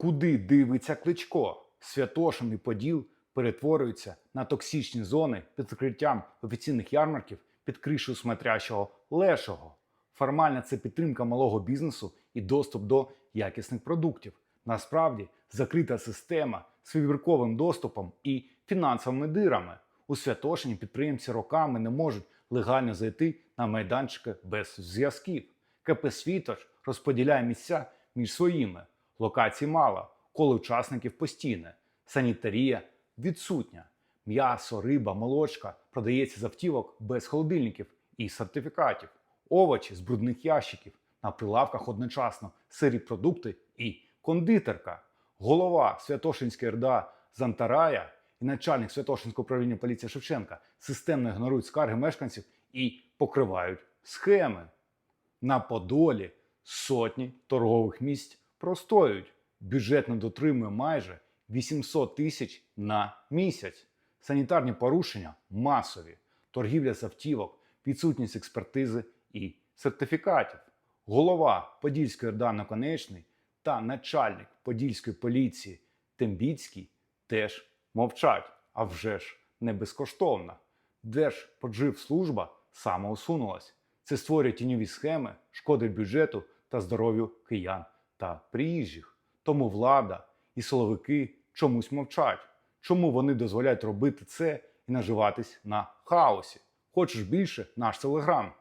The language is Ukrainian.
Куди дивиться Кличко? Святошин і Поділ перетворюються на токсичні зони під закриттям офіційних ярмарків під кришею смотрящого лешого. Формально це підтримка малого бізнесу і доступ до якісних продуктів. Насправді закрита система з вибірковим доступом і фінансовими дирами. У Святошині підприємці роками не можуть легально зайти на майданчики без зв'язків. КП Світоч розподіляє місця між своїми. Локацій мало, коло учасників постійне, санітарія відсутня. М'ясо, риба, молочка продається з автівок без холодильників і сертифікатів, овочі з брудних ящиків. На прилавках одночасно сирі продукти і кондитерка. Голова Святошинської РДА Зантарая і начальник Святошинського управління поліції Шевченка системно ігнорують скарги мешканців і покривають схеми. На Подолі сотні торгових місць простоюють. Бюджет не дотримує майже 800 тисяч на місяць. Санітарні порушення масові, торгівля з автівок, відсутність експертизи і сертифікатів. Голова Подільської РДА Наконечний та начальник Подільської поліції Тембіцький теж мовчать, а вже ж не безкоштовно. Держподживслужба самоусунулась. Це створює тіньові схеми, шкодить бюджету та здоров'ю киян та приїжджих. Тому влада і силовики чомусь мовчать. Чому вони дозволяють робити це і наживатись на хаосі? Хочеш більше? Наш телеграм.